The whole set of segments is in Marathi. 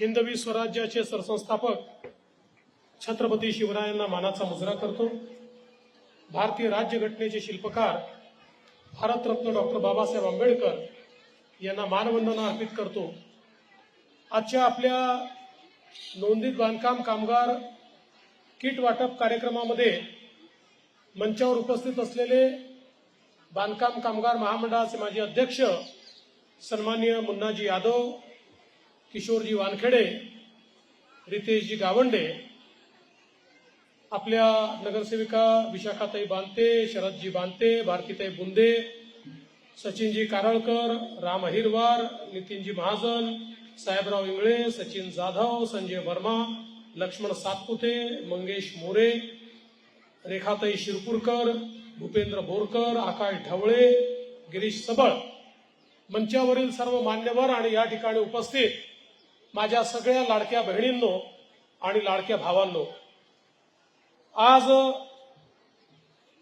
हिंदवी स्वराज्याचे सरसंस्थापक छत्रपती शिवरायांना मानाचा मुजरा करतो. भारतीय राज्यघटनेचे शिल्पकार भारतरत्न डॉक्टर बाबासाहेब आंबेडकर यांना मानवंदना अर्पित करतो. आजच्या आपल्या नोंदीत बांधकाम कामगार किट वाटप कार्यक्रमामध्ये मंचावर उपस्थित असलेले बांधकाम कामगार महामंडळाचे माजी अध्यक्ष सन्माननीय मुन्नाजी यादव किशोरजी वानखेडे रितेशजी गावंडे आपल्या नगरसेविका विशाखाताई बांते शरदजी बांते भारतीताई बुंदे सचिनजी कारळकर राम अहिरवार नितीनजी महाजन साहेबराव इंगळे सचिन जाधव संजय वर्मा लक्ष्मण सातपुते मंगेश मोरे रेखाताई शिरपूरकर भूपेंद्र बोरकर आकाश ढवळे गिरीश सबळ. मंचावरील सर्व मान्यवर आणि या ठिकाणी उपस्थित माझ्या सगळ्या लाडक्या बहिणींनो आणि लाडक्या भावांनो आज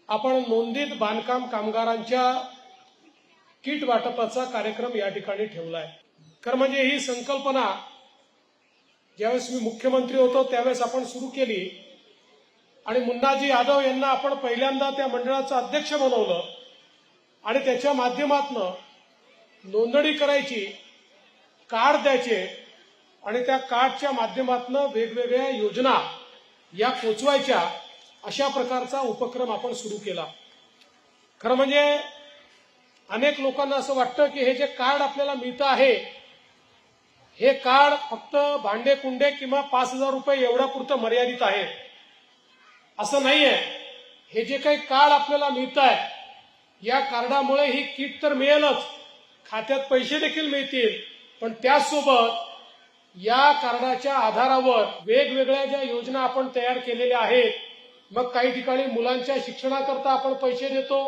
आपण नोंदीत बांधकाम कामगारांच्या किट वाटपाचा कार्यक्रम या ठिकाणी ठेवलाय. खरं म्हणजे ही संकल्पना ज्यावेळेस मी मुख्यमंत्री होतो त्यावेळेस आपण सुरू केली आणि मुन्नाजी यादव यांना आपण पहिल्यांदा त्या मंडळाचं अध्यक्ष बनवलं आणि त्याच्या माध्यमातनं नोंदणी करायची कार्ड द्यायचे आणि त्या कार्डच्या माध्यमातून वेगवेगळ्या योजना या पोचवायच्या अशा प्रकारचा उपक्रम आपण सुरू केला. खरं म्हणजे अनेक लोकांना असं वाटतं की हे जे कार्ड आपल्याला मिळतं आहे हे कार्ड फक्त भांडे कुंडे किंवा पाच हजार रुपये एवढ्या पुरतं मर्यादित आहे. असं नाहीये. हे जे काही कार्ड आपल्याला मिळत आहे या कार्डामुळे ही किट तर मिळेलच. खात्यात पैसे देखील मिळतील. पण त्याचसोबत या कार्डाच्या आधारावर वेगवेगळ्या ज्या योजना आपण तयार केलेल्या आहेत मग काही ठिकाणी मुलांच्या शिक्षणाकरता आपण पैसे देतो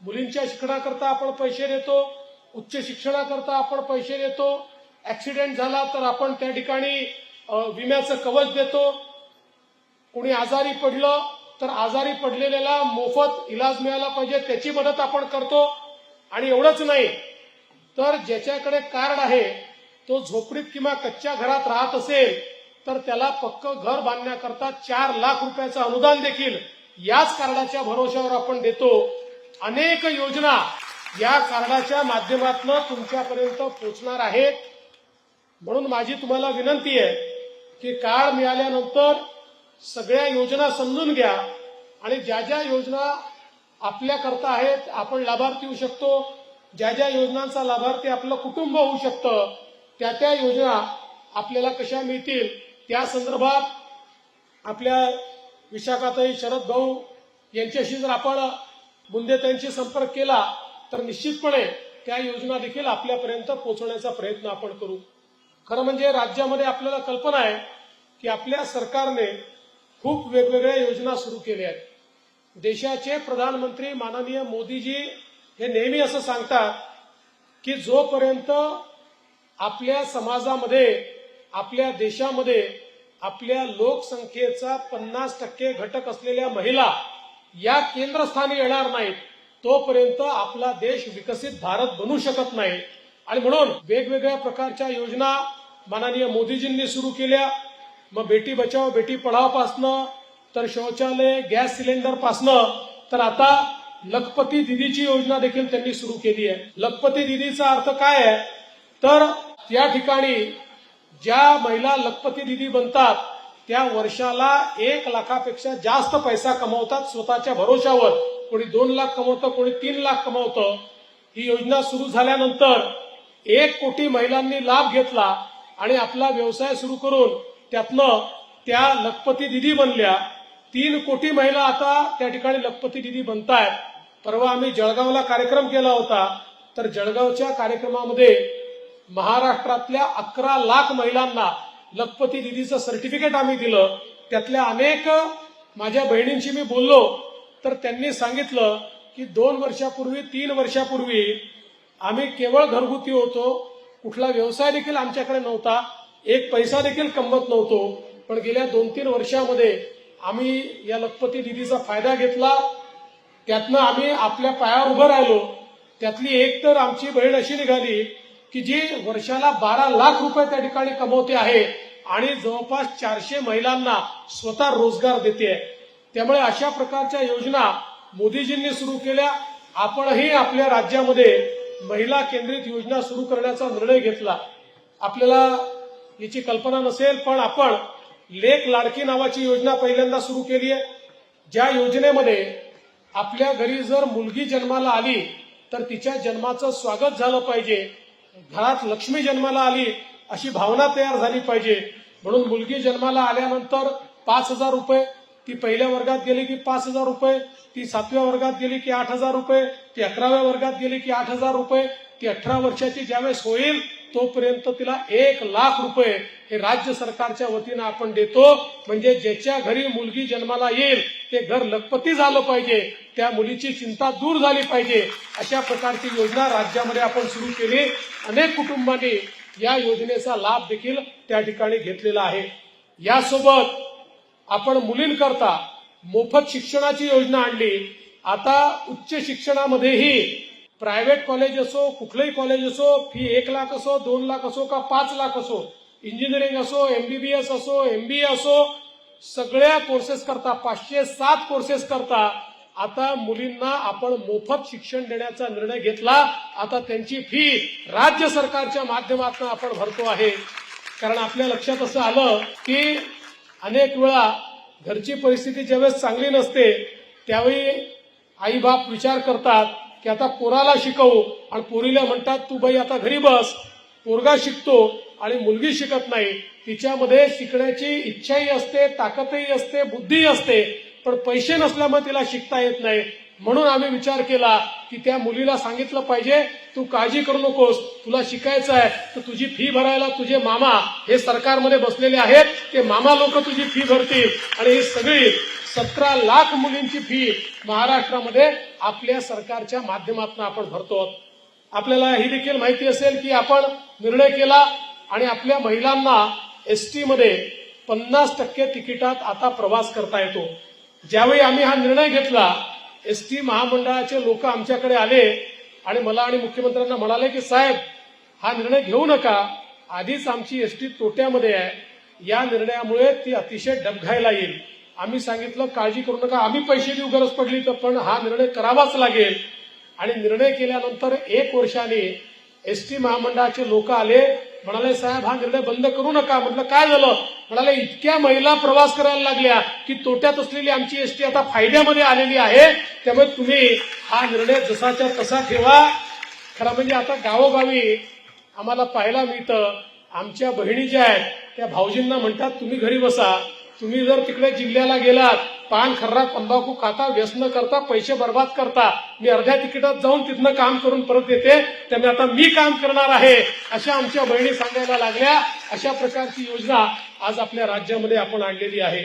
मुलींच्या शिक्षणाकरता आपण पैसे देतो उच्च शिक्षणाकरता आपण पैसे देतो ऍक्सिडेंट झाला तर आपण त्या ठिकाणी विम्याचं कवच देतो. कोणी आजारी पडलं तर आजारी पडलेल्याला मोफत इलाज मिळाला पाहिजे त्याची मदत आपण करतो. आणि एवढंच नाही तर ज्याच्याकडे कार्ड आहे तो झोपडीत किंवा कच्च्या घरात राहत असेल तर त्याला पक्क घर बांधण्याकरता चार लाख रुपयाचं अनुदान देखील याच कार्डाच्या भरोश्यावर आपण देतो. अनेक योजना या कार्डाच्या माध्यमातून तुमच्यापर्यंत पोहोचणार आहेत. म्हणून माझी तुम्हाला विनंती आहे की कार्ड मिळाल्यानंतर सगळ्या योजना समजून घ्या आणि ज्या ज्या योजना आपल्याकरता आहेत आपण लाभार्थी होऊ शकतो. ज्या ज्या योजनांचा लाभार्थी आपलं कुटुंब होऊ शकतं त्या त्या योजना आपल्याला कशा मिळतील त्या संदर्भात आपल्या विशाखाताई शरद भाऊ यांच्याशी जर आपण बुंदेत्यांशी संपर्क केला तर निश्चितपणे त्या योजना देखील आपल्यापर्यंत पोहोचवण्याचा प्रयत्न आपण करू. खरं म्हणजे राज्यामध्ये आपल्याला कल्पना आहे की आपल्या सरकारने खूप वेगवेगळ्या योजना सुरू केल्या आहेत. देशाचे प्रधानमंत्री माननीय मोदीजी हे नेहमी असं सांगतात की जोपर्यंत आपल्या समाजामध्ये आपल्या देशामध्ये आपल्या लोकसंख्येचा पन्नास टक्के घटक असलेल्या महिला या केंद्रस्थानी येणार नाहीत. तोपर्यंत आपला देश विकसित भारत बनू शकत नाही. आणि म्हणून वेगवेगळ्या प्रकारच्या योजना माननीय मोदीजींनी सुरू केल्या. मग बेटी बचाव बेटी पढाव पासनं तर शौचालय गॅस सिलेंडर पासनं तर आता लखपती दिदीची योजना देखील त्यांनी सुरू केली आहे. लखपती दिदीचा अर्थ काय आहे? तर त्या ठिकाणी ज्या महिला लखपती दिदी बनतात त्या वर्षाला एक लाखापेक्षा जास्त पैसा कमवतात स्वतःच्या भरोशावर. कोणी दोन लाख कमवतं कोणी तीन लाख कमवतं. ही योजना सुरू झाल्यानंतर एक कोटी महिलांनी लाभ घेतला आणि आपला व्यवसाय सुरू करून त्यातनं त्या लखपती दिदी बनल्या. तीन कोटी महिला आता त्या ठिकाणी लखपती दिदी बनतायत. परवा आम्ही जळगावला कार्यक्रम केला होता. तर जळगावच्या कार्यक्रमामध्ये महाराष्ट्रातल्या अकरा लाख महिलांना लखपती दिदीचं सर्टिफिकेट आम्ही दिलं. त्यातल्या अनेक माझ्या बहिणींशी मी बोललो. तर त्यांनी सांगितलं की दोन वर्षापूर्वी तीन वर्षापूर्वी आम्ही केवळ घरगुती होतो. कुठला व्यवसाय देखील आमच्याकडे नव्हता. एक पैसा देखील कमवत नव्हतो. पण गेल्या दोन तीन वर्षामध्ये आम्ही या लखपती दिदीचा फायदा घेतला. त्यातनं आम्ही आपल्या पायावर उभं राहिलो. त्यातली एक तर आमची बहीण अशी निघाली की जी वर्षाला बारा लाख रुपये त्या ठिकाणी कमवते आहे आणि जवळपास चारशे महिलांना स्वतः रोजगार देते त्यामुळे अशा प्रकारच्या योजना मोदीजींनी सुरू केल्या. आपणही आपल्या राज्यामध्ये महिला केंद्रित योजना सुरू करण्याचा निर्णय घेतला. आपल्याला याची कल्पना नसेल पण आपण लेख लाडकी नावाची योजना पहिल्यांदा सुरू केली आहे. ज्या योजनेमध्ये आपल्या घरी जर मुलगी जन्माला आली तर तिच्या जन्माचं स्वागत झालं पाहिजे. घरात लक्ष्मी जन्माला आली अशी भावना तयार झाली पाहिजे. म्हणून मुलगी जन्माला आल्यानंतर पाच हजार रुपये ती पहिल्या वर्गात गेली की पाच हजार रुपये ती सातव्या वर्गात गेली की आठ हजार रुपये ती अकराव्या वर्गात गेली की आठ हजार रुपये ती अठरा वर्षाची ज्यावेळेस होईल तोपर्यंत तिला एक लाख रुपये हे राज्य सरकारच्या वतीनं आपण देतो. म्हणजे ज्याच्या घरी मुलगी जन्माला येईल ते घर लखपती झालं पाहिजे. त्या मुलीची चिंता दूर झाली पाहिजे अशा प्रकारची योजना राज्यामध्ये आपण सुरू केली. अनेक कुटुंबांनी या योजनेचा लाभ देखील त्या ठिकाणी घेतलेला आहे. यासोबत आपण मुलींकरता मोफत शिक्षणाची योजना आणली. आता उच्च शिक्षणामध्येही प्रायव्हेट कॉलेज असो कुठलंही कॉलेज असो फी एक लाख असो दोन लाख असो का पाच लाख असो इंजिनिअरिंग असो एमबीबीएस असो एमबीए असो सगळ्या कोर्सेस करता पाचशे सात कोर्सेस करता आता मुलींना आपण मोफत शिक्षण देण्याचा निर्णय घेतला आता त्यांची फी राज्य सरकारच्या माध्यमातून आपण भरतो आहे. कारण आपल्या लक्षात असं आलं की अनेक वेळा घरची परिस्थिती ज्यावेळेस चांगली नसते त्यावेळी आई बाप विचार करतात की आता पोराला शिकवू आणि पोरीला म्हणतात तू बाई आता घरी बस. पोरगा शिकतो आणि मुलगी शिकत नाही. तिच्यामध्ये शिकण्याची इच्छाही असते ताकदही असते बुद्धीही असते. पण पैसे नसल्यामुळे तिला शिकता येत नाही. म्हणून आम्ही विचार केला की त्या मुलीला सांगितलं पाहिजे तू काळजी करू नकोस तुला शिकायचं आहे तर तुझी फी भरायला तुझे मामा हे सरकारमध्ये बसलेले आहेत ते मामा लोक तुझी फी भरतील. आणि ही सगळी सतरा लाख मुलींची फी महाराष्ट्रामध्ये आपल्या सरकारच्या माध्यमातून आपण भरतो. आपल्याला ही देखील माहिती असेल की आपण निर्णय केला आणि आपल्या महिलांना एस टी मध्ये पन्नास टक्के तिकिटात आता प्रवास करता येतो. ज्यावेळी आम्ही हा निर्णय घेतला एस टी महामंडळाचे लोक आमच्याकडे आले आणि मला आणि मुख्यमंत्र्यांना म्हणाले की साहेब हा निर्णय घेऊ नका. आधीच आमची एस टी तोट्यामध्ये आहे. या निर्णयामुळे ती अतिशय डबघायला येईल. आम्ही सांगितलं काळजी करू नका. आम्ही पैसे देऊ गरज पडली तर पण हा निर्णय करावाच लागेल. आणि निर्णय केल्यानंतर एक वर्षाने एस टी महामंडळाचे लोक आले म्हणाले साहेब हा निर्णय बंद करू नका. म्हटलं काय झालं? म्हणाले इतक्या महिला प्रवास करायला लागल्या की तोट्यात असलेली आमची एस टी आता फायद्यामध्ये आलेली आहे. त्यामुळे तुम्ही हा निर्णय जसाच्या तसा ठेवा. खरं म्हणजे आता गावोगावी आम्हाला पाहायला मिळतं. आमच्या बहिणी ज्या आहेत त्या भाऊजींना म्हणतात तुम्ही घरी बसा. तुम्ही जर तिकडे जिल्ह्याला गेलात पान खर्रा तंबाखू खाता व्यसन करता पैसे बर्बाद करता मी अर्ध्या तिकिटात जाऊन तिथनं काम करून परत येते त्यामुळे आता मी काम करणार आहे अशा आमच्या बहिणी सांगायला लागल्या. अशा प्रकारची योजना आज आपल्या राज्यामध्ये आपण आणलेली आहे.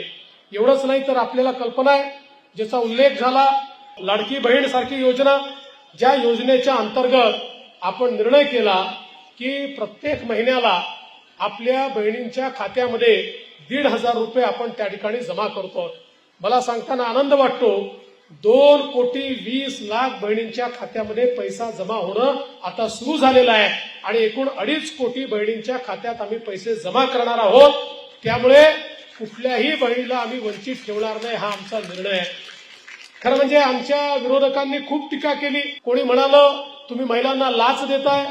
एवढंच नाही तर आपल्याला कल्पना आहे ज्याचा उल्लेख झाला लाडकी बहीण सारखी योजना ज्या योजनेच्या अंतर्गत आपण निर्णय केला की प्रत्येक महिन्याला आपल्या बहिणींच्या खात्यामध्ये दीड हजार रुपये आपण त्या ठिकाणी जमा करतो. मला सांगताना आनंद वाटतो दोन कोटी वीस लाख बहिणींच्या खात्यामध्ये पैसा जमा होणं आता सुरू झालेलं आहे. आणि एकूण अडीच कोटी बहिणींच्या खात्यात आम्ही पैसे जमा करणार आहोत. त्यामुळे कुठल्याही बहिणीला आम्ही वंचित ठेवणार नाही हा आमचा निर्णय आहे. खरं म्हणजे आमच्या विरोधकांनी खूप टीका केली. कोणी म्हणालं तुम्ही महिलांना लाच देताय.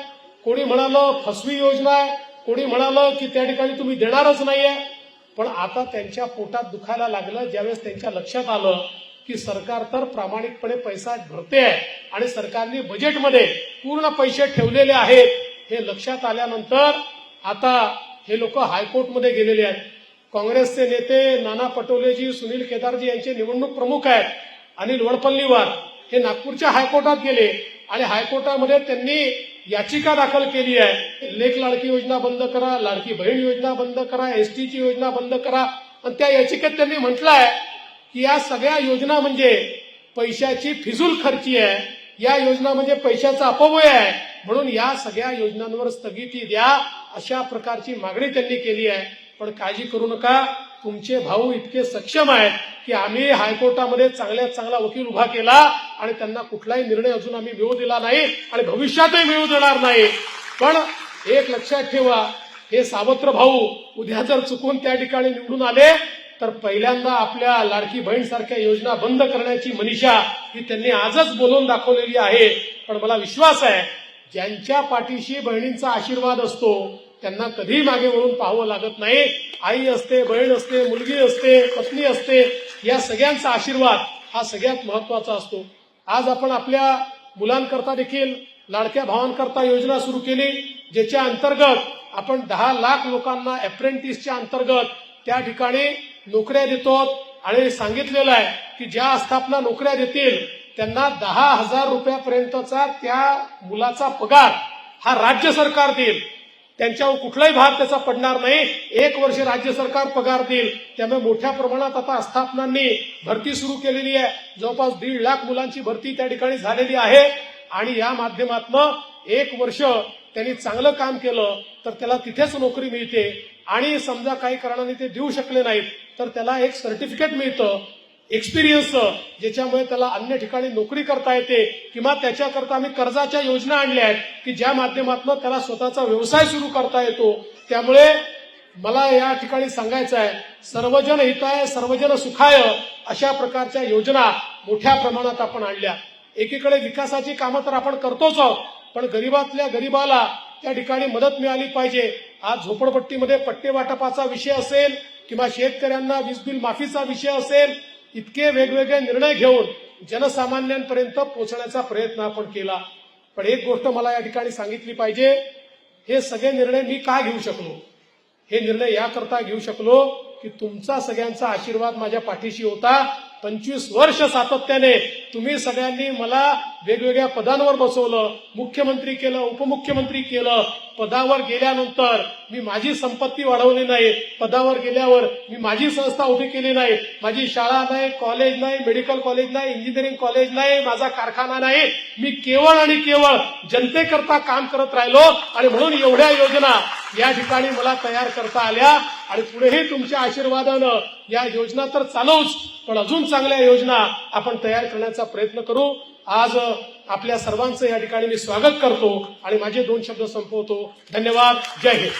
कोणी म्हणालं फसवी योजना आहे. कोणी म्हणालं की त्या ठिकाणी तुम्ही देणारच नाहीये. पण आता त्यांच्या पोटात दुखायला लागलं ज्यावेळेस त्यांच्या लक्षात आलं की सरकार तर प्रामाणिकपणे पैसा भरते आहे आणि सरकारने बजेटमध्ये पूर्ण पैसे ठेवलेले आहेत हे लक्षात आल्यानंतर आता हे लोक हायकोर्टमध्ये गेलेले आहेत. काँग्रेसचे नेते नाना पटोलेजी सुनील केदारजी यांचे निवडणूक प्रमुख आहेत अनिल वडपल्लीवार हे नागपूरच्या हायकोर्टात गेले आणि हायकोर्टामध्ये त्यांनी याचिका दाखल केली आहे. लेख लाडकी योजना बंद करा लाडकी बहीण योजना बंद करा एसटीची योजना बंद करा. आणि त्या याचिकेत त्यांनी म्हटलं आहे की या सगळ्या योजना म्हणजे पैशाची फिजूल खर्ची आहे. या योजना म्हणजे पैशाचा अपव्यय आहे. म्हणून या सगळ्या योजनांवर स्थगिती द्या अशा प्रकारची मागणी त्यांनी केली आहे. पण काळजी करू नका. तुमचे भाऊ इतके सक्षम आहेत की आम्ही हायकोर्टामध्ये चांगल्यात चांगला वकील उभा केला आणि त्यांना कुठलाही निर्णय अजून आम्ही मिळू दिला नाही आणि भविष्यातही मिळू देणार नाही. पण एक लक्षात ठेवा हे सावत्र भाऊ उद्या जर चुकून त्या ठिकाणी निवडून आले तर पहिल्यांदा आपल्या लाडकी बहीण सारख्या योजना बंद करण्याची मनीषा ही त्यांनी आजच बोलून दाखवलेली आहे. पण मला विश्वास आहे ज्यांच्या पाठीशी बहिणींचा आशीर्वाद असतो त्यांना कधी मागे वळून पाहावं लागत नाही. आई असते बहीण असते मुलगी असते पत्नी असते या सगळ्यांचा आशीर्वाद हा सगळ्यात महत्त्वाचा असतो. आज आपण आपल्या मुलांकरता देखील लाडक्या भावांकरता योजना सुरू केली ज्याच्या अंतर्गत आपण दहा लाख लोकांना अप्रेंटिसच्या अंतर्गत त्या ठिकाणी नोकऱ्या देतो. आणि सांगितलेलं आहे की ज्या आस्थापना नोकऱ्या देतील त्यांना दहा हजार रुपयापर्यंतचा त्या मुलाचा पगार हा राज्य सरकार देईल. त्यांच्यावर कुठलाही भार त्याचा पडणार नाही. एक वर्ष राज्य सरकार पगार देईल. त्यामुळे मोठ्या प्रमाणात आता आस्थापनांनी भरती सुरू केलेली आहे. जवळपास दीड लाख मुलांची भरती त्या ठिकाणी झालेली आहे. आणि या माध्यमातनं एक वर्ष त्यांनी चांगलं काम केलं तर त्याला तिथेच नोकरी मिळते. आणि समजा काही कारणाने ते देऊ शकले नाहीत तर त्याला एक सर्टिफिकेट मिळतं. एक्सपिरियन्स ज्याच्यामुळे त्याला अन्य ठिकाणी नोकरी करता येते किंवा त्याच्याकरता आम्ही कर्जाच्या योजना आणल्या आहेत की ज्या माध्यमातून त्याला स्वतःचा व्यवसाय सुरू करता येतो. त्यामुळे मला या ठिकाणी सांगायचं आहे सर्वजन हिताय सर्वजन सुखाय अशा प्रकारच्या योजना मोठ्या प्रमाणात आपण आणल्या. एकीकडे विकासाची कामं तर आपण करतोच आहोत पण गरीबातल्या गरीबाला त्या ठिकाणी मदत मिळाली पाहिजे. आज झोपडपट्टीमध्ये पट्टे वाटपाचा विषय असेल किंवा शेतकऱ्यांना वीज बिल माफीचा विषय असेल इतके वेगवेगळे निर्णय घेऊन जनसामान्यांपर्यंत पोहोचण्याचा प्रयत्न आपण केला. पण एक गोष्ट मला या ठिकाणी सांगितली पाहिजे हे सगळे निर्णय मी का घेऊ शकलो? हे निर्णय याकरता घेऊ शकलो की तुमचा सगळ्यांचा आशीर्वाद माझ्या पाठीशी होता. पंचवीस वर्ष सातत्याने तुम्ही सगळ्यांनी मला वेगवेगळ्या पदांवर बसवलं मुख्यमंत्री केलं उपमुख्यमंत्री केलं. पदावर गेल्यानंतर मी माझी संपत्ती वाढवली नाही. पदावर गेल्यावर मी माझी संस्था उभी केली नाही. माझी शाळा नाही कॉलेज नाही मेडिकल कॉलेज नाही इंजिनिअरिंग कॉलेज नाही माझा कारखाना नाही. मी केवळ आणि केवळ जनतेकरता काम करत राहिलो आणि म्हणून एवढ्या योजना या ठिकाणी मला तयार करता आल्या आणि पुढेही तुमच्या आशीर्वादानं या योजना तर चालूच पण अजून चांगल्या योजना आपण तयार करण्याचा प्रयत्न करू. आज आपल्या सर्वांचं या ठिकाणी मी स्वागत करतो आणि माझे दोन शब्द संपवतो. धन्यवाद. जय हिंद.